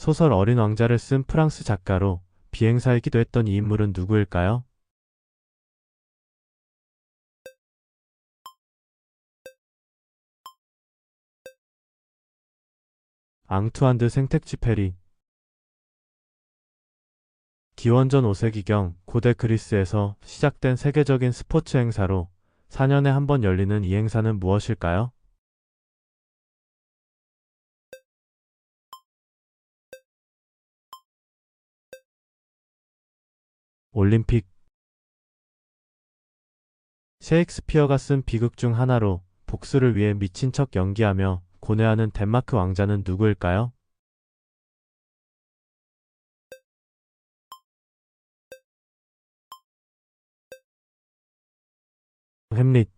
소설 어린 왕자를 쓴 프랑스 작가로 비행사이기도 했던 이 인물은 누구일까요? 앙투안드 생텍쥐페리 기원전 5세기경 고대 그리스에서 시작된 세계적인 스포츠 행사로 4년에 한 번 열리는 이 행사는 무엇일까요? 올림픽 셰익스피어가 쓴 비극 중 하나로 복수를 위해 미친 척 연기하며 고뇌하는 덴마크 왕자는 누구일까요? 햄릿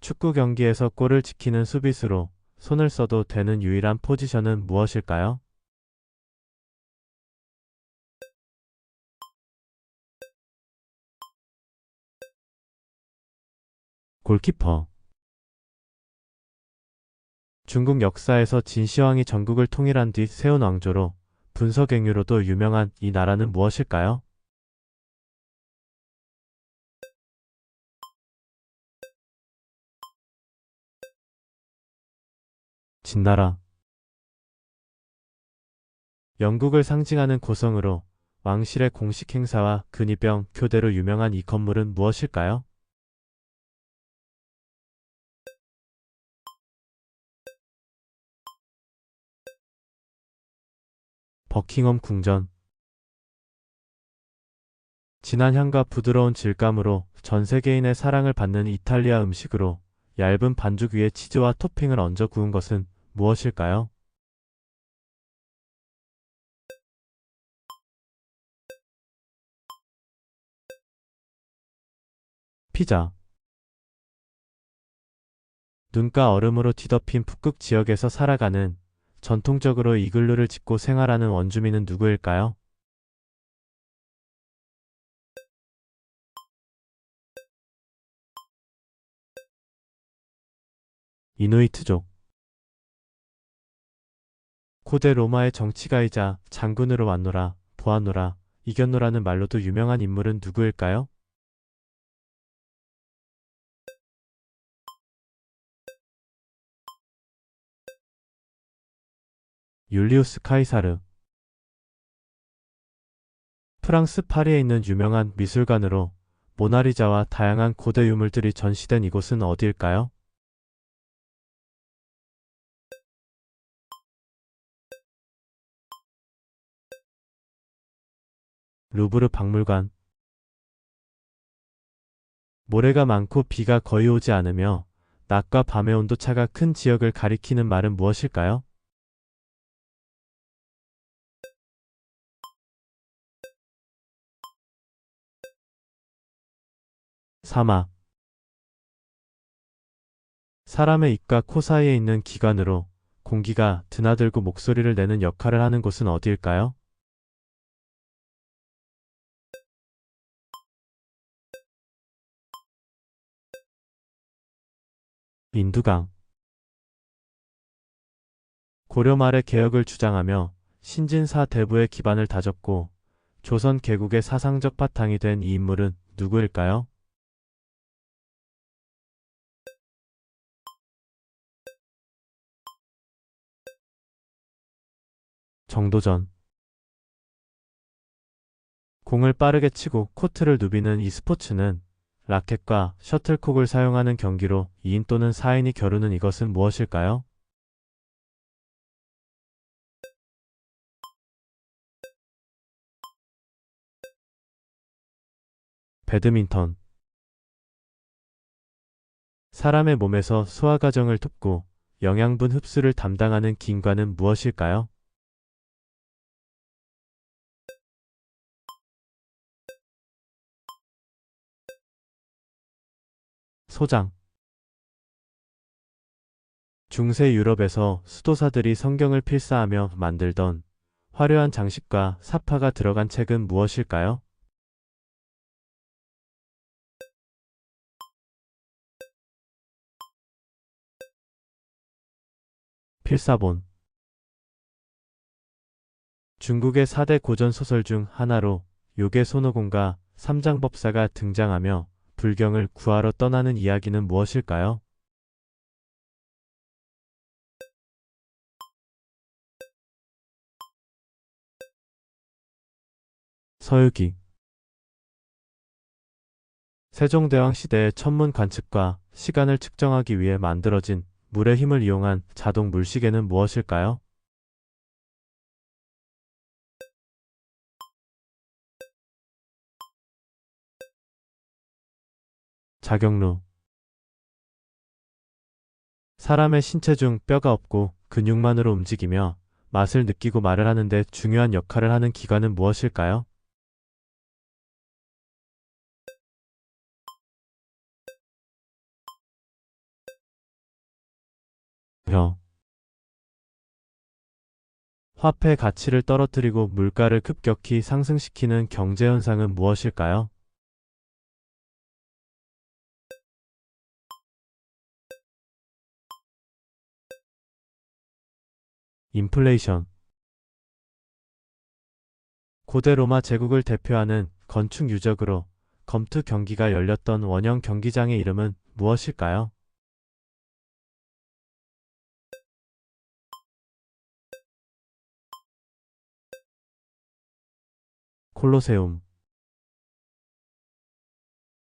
축구 경기에서 골을 지키는 수비수로 손을 써도 되는 유일한 포지션은 무엇일까요? 골키퍼 중국 역사에서 진시황이 전국을 통일한 뒤 세운 왕조로 분서갱유로도 유명한 이 나라는 무엇일까요? 진나라 영국을 상징하는 고성으로 왕실의 공식 행사와 근위병 교대로 유명한 이 건물은 무엇일까요? 버킹엄 궁전 진한 향과 부드러운 질감으로 전 세계인의 사랑을 받는 이탈리아 음식으로 얇은 반죽 위에 치즈와 토핑을 얹어 구운 것은 무엇일까요? 피자 눈가 얼음으로 뒤덮인 북극 지역에서 살아가는 전통적으로 이글루를 짓고 생활하는 원주민은 누구일까요? 이누이트족 고대 로마의 정치가이자 장군으로 왔노라, 보았노라, 이겼노라는 말로도 유명한 인물은 누구일까요? 율리우스 카이사르 프랑스 파리에 있는 유명한 미술관으로 모나리자와 다양한 고대 유물들이 전시된 이곳은 어디일까요? 루브르 박물관 모래가 많고 비가 거의 오지 않으며 낮과 밤의 온도차가 큰 지역을 가리키는 말은 무엇일까요? 사막 사람의 입과 코 사이에 있는 기관으로 공기가 드나들고 목소리를 내는 역할을 하는 곳은 어디일까요? 인두강 고려 말의 개혁을 주장하며 신진사 대부의 기반을 다졌고 조선 개국의 사상적 바탕이 된 이 인물은 누구일까요? 정도전 공을 빠르게 치고 코트를 누비는 이 스포츠는 라켓과 셔틀콕을 사용하는 경기로 2인 또는 4인이 겨루는 이것은 무엇일까요? 배드민턴 사람의 몸에서 소화 과정을 돕고 영양분 흡수를 담당하는 기관은 무엇일까요? 소장 중세 유럽에서 수도사들이 성경을 필사하며 만들던 화려한 장식과 사파가 들어간 책은 무엇일까요? 필사본 중국의 4대 고전 소설 중 하나로 요괴 손오공과 삼장법사가 등장하며 불경을 구하러 떠나는 이야기는 무엇일까요? 서유기 세종대왕 시대의 천문 관측과 시간을 측정하기 위해 만들어진 물의 힘을 이용한 자동 물시계는 무엇일까요? 자격루 사람의 신체 중 뼈가 없고 근육만으로 움직이며 맛을 느끼고 말을 하는데 중요한 역할을 하는 기관은 무엇일까요? 혀 화폐 가치를 떨어뜨리고 물가를 급격히 상승시키는 경제현상은 무엇일까요? 인플레이션 고대 로마 제국을 대표하는 건축 유적으로 검투 경기가 열렸던 원형 경기장의 이름은 무엇일까요? 콜로세움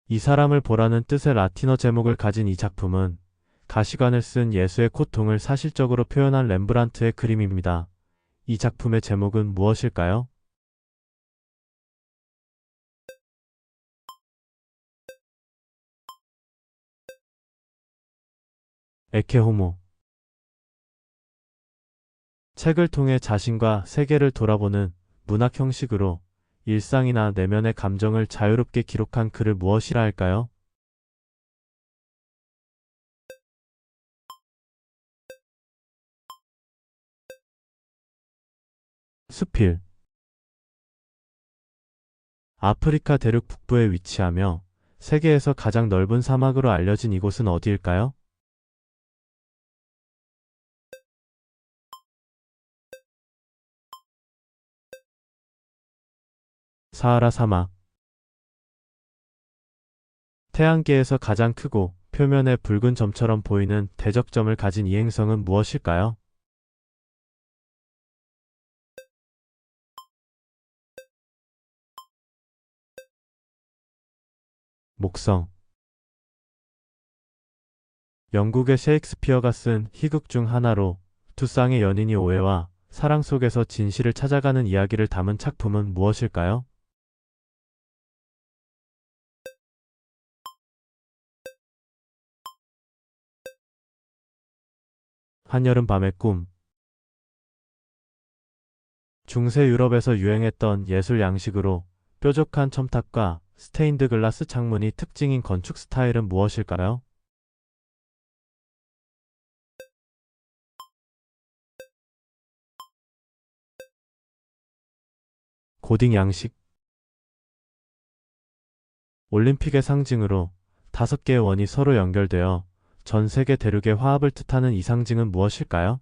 이 사람을 보라는 뜻의 라틴어 제목을 가진 이 작품은 가시관을 쓴 예수의 고통을 사실적으로 표현한 렘브란트의 그림입니다. 이 작품의 제목은 무엇일까요? 에케호모 책을 통해 자신과 세계를 돌아보는 문학 형식으로 일상이나 내면의 감정을 자유롭게 기록한 글을 무엇이라 할까요? 수필 아프리카 대륙 북부에 위치하며 세계에서 가장 넓은 사막으로 알려진 이곳은 어디일까요? 사하라 사막 태양계에서 가장 크고 표면에 붉은 점처럼 보이는 대적점을 가진 이 행성은 무엇일까요? 목성 영국의 셰익스피어가 쓴 희극 중 하나로 두 쌍의 연인이 오해와 사랑 속에서 진실을 찾아가는 이야기를 담은 작품은 무엇일까요? 한여름 밤의 꿈 중세 유럽에서 유행했던 예술 양식으로 뾰족한 첨탑과 스테인드 글라스 창문이 특징인 건축 스타일은 무엇일까요? 고딩 양식 올림픽의 상징으로 다섯 개의 원이 서로 연결되어 전 세계 대륙의 화합을 뜻하는 이 상징은 무엇일까요?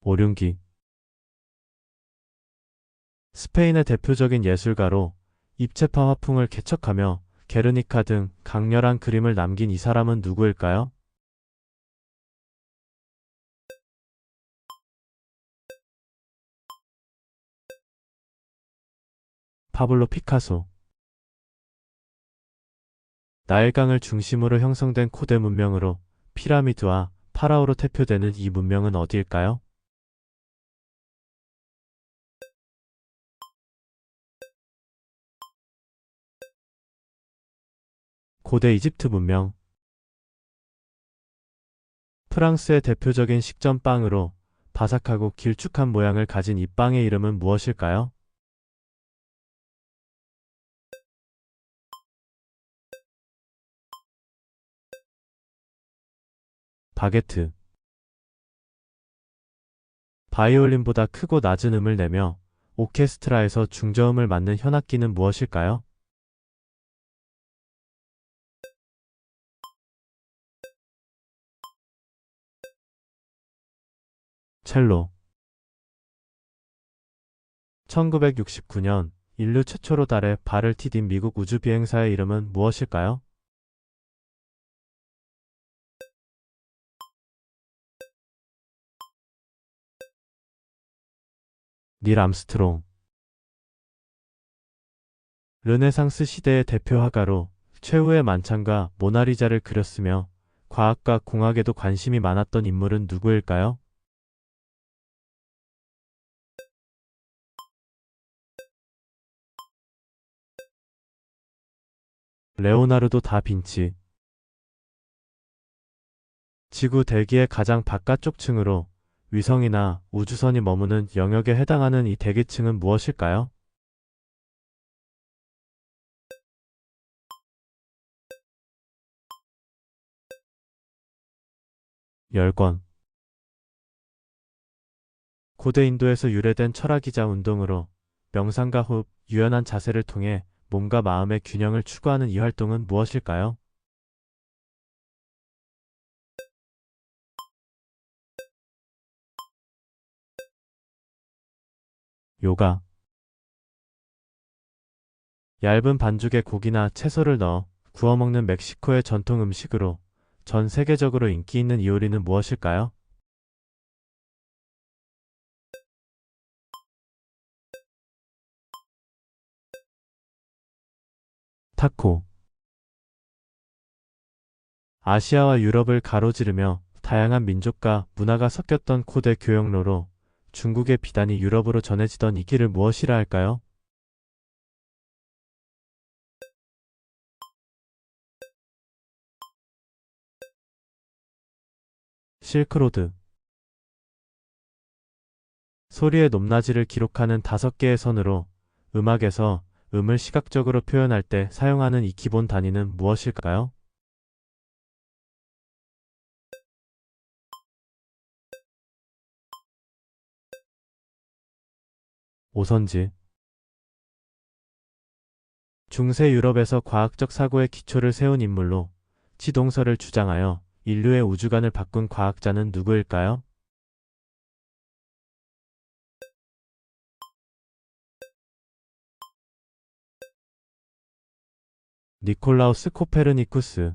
오륜기 스페인의 대표적인 예술가로 입체파 화풍을 개척하며 게르니카 등 강렬한 그림을 남긴 이 사람은 누구일까요? 파블로 피카소 나일강을 중심으로 형성된 코데 문명으로 피라미드와 파라오로 대표되는 이 문명은 어디일까요? 고대 이집트 문명 프랑스의 대표적인 식전 빵으로 바삭하고 길쭉한 모양을 가진 이 빵의 이름은 무엇일까요? 바게트 바이올린보다 크고 낮은 음을 내며 오케스트라에서 중저음을 맡는 현악기는 무엇일까요? 첼로 1969년 인류 최초로 달에 발을 디딘 미국 우주 비행사의 이름은 무엇일까요? 닐 암스트롱 르네상스 시대의 대표 화가로 최후의 만찬과 모나리자를 그렸으며 과학과 공학에도 관심이 많았던 인물은 누구일까요? 레오나르도 다 빈치 지구 대기의 가장 바깥쪽 층으로 위성이나 우주선이 머무는 영역에 해당하는 이 대기층은 무엇일까요? 열권 고대 인도에서 유래된 철학이자 운동으로 명상과 호흡, 유연한 자세를 통해 몸과 마음의 균형을 추구하는 이 활동은 무엇일까요? 요가 얇은 반죽에 고기나 채소를 넣어 구워 먹는 멕시코의 전통 음식으로 전 세계적으로 인기 있는 이 요리는 무엇일까요? 타코 아시아와 유럽을 가로지르며 다양한 민족과 문화가 섞였던 고대 교역로로 중국의 비단이 유럽으로 전해지던 이 길을 무엇이라 할까요? 실크로드 소리의 높낮이를 기록하는 다섯 개의 선으로 음악에서 음을 시각적으로 표현할 때 사용하는 이 기본 단위는 무엇일까요? 오선지 중세 유럽에서 과학적 사고의 기초를 세운 인물로 지동설을 주장하여 인류의 우주관을 바꾼 과학자는 누구일까요? 니콜라우스 코페르니쿠스